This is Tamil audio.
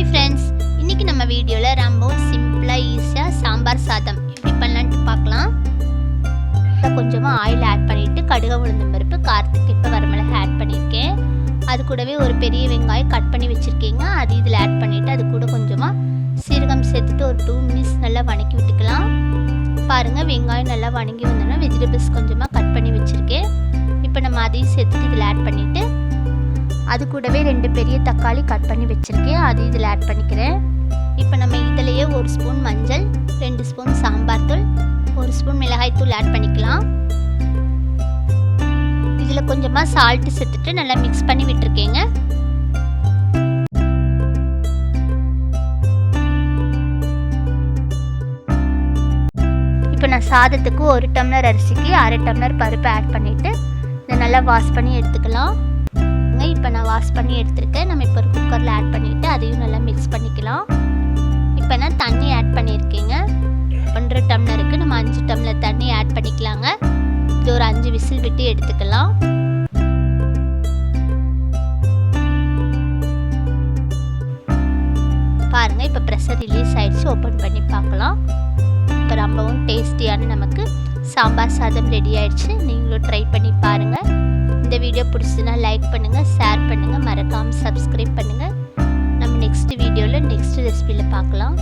ஹாய் ஃப்ரெண்ட்ஸ் இன்றைக்கி நம்ம வீடியோவில் ரொம்ப சிம்பிளாக ஈஸியாக சாம்பார் சாதம் எப்படி பண்ணலான்ட்டு பார்க்கலாம். இப்போ கொஞ்சமாக ஆயில் ஆட் பண்ணிவிட்டு கடுகு உளுந்த பருப்பு காரத்துக்கு இப்போ வரமிளகு ஆட் பண்ணியிருக்கேன். அது கூடவே ஒரு பெரிய வெங்காயம் கட் பண்ணி வச்சுருக்கீங்க. அது இதில் ஆட் பண்ணிவிட்டு அது கூட கொஞ்சமாக சீரகம் சேர்த்துட்டு ஒரு டூ மினிட்ஸ் நல்லா வணக்கி விட்டுக்கலாம். பாருங்கள் வெங்காயம் நல்லா வணங்கி வந்தோன்னா வெஜிடபிள்ஸ் கொஞ்சமாக கட் பண்ணி வச்சுருக்கேன். இப்போ நம்ம அதையும் சேர்த்துட்டு இதில் ஆட் பண்ணிவிட்டு அது கூடவே ரெண்டு பெரிய தக்காளி கட் பண்ணி வச்சுருக்கேன். அது இதில் ஆட் பண்ணிக்கிறேன். இப்போ நம்ம இதிலையே ஒரு ஸ்பூன் மஞ்சள் ரெண்டு ஸ்பூன் சாம்பார் தூள் ஒரு ஸ்பூன் மிளகாய் தூள் ஆட் பண்ணிக்கலாம். இதில் கொஞ்சமாக சால்ட்டு சேர்த்துட்டு நல்லா மிக்ஸ் பண்ணி விட்டுருக்கேங்க. இப்போ நான் சாதத்துக்கு ஒரு டம்ளர் அரிசிக்கு அரை டம்ளர் பருப்பு ஆட் பண்ணிவிட்டு இதை நல்லா வாஷ் பண்ணி எடுத்துக்கலாம். இப்போ நான் வாஷ் பண்ணி எடுத்திருக்கேன். நம்ம இப்போ ஒரு குக்கரில் ஆட் பண்ணிவிட்டு அதையும் நல்லா மிக்ஸ் பண்ணிக்கலாம். இப்போ நான் தண்ணி ஆட் பண்ணியிருக்கேங்க. ஒன்றரை டம்ளருக்கு நம்ம அஞ்சு டம்ளர் தண்ணி ஆட் பண்ணிக்கலாங்க. இது ஒரு அஞ்சு விசில் விட்டு எடுத்துக்கலாம். பாருங்கள் இப்போ ப்ரெஷர் ரிலீஸ் ஆகிடுச்சு ஓப்பன் பண்ணி பார்க்கலாம். இப்போ ரொம்பவும் டேஸ்டியான நமக்கு சாம்பார் சாதம் ரெடி ஆயிடுச்சு. நீங்களும் ட்ரை பண்ணி வீடியோ பிடிச்சதுன்னா லைக் பண்ணுங்கள் ஷேர் பண்ணுங்கள் மறக்காமல் சப்ஸ்கிரைப் பண்ணுங்கள் நம்ம நெக்ஸ்ட் வீடியோவில் நெக்ஸ்ட் ரெசிபியில் பார்க்கலாம்.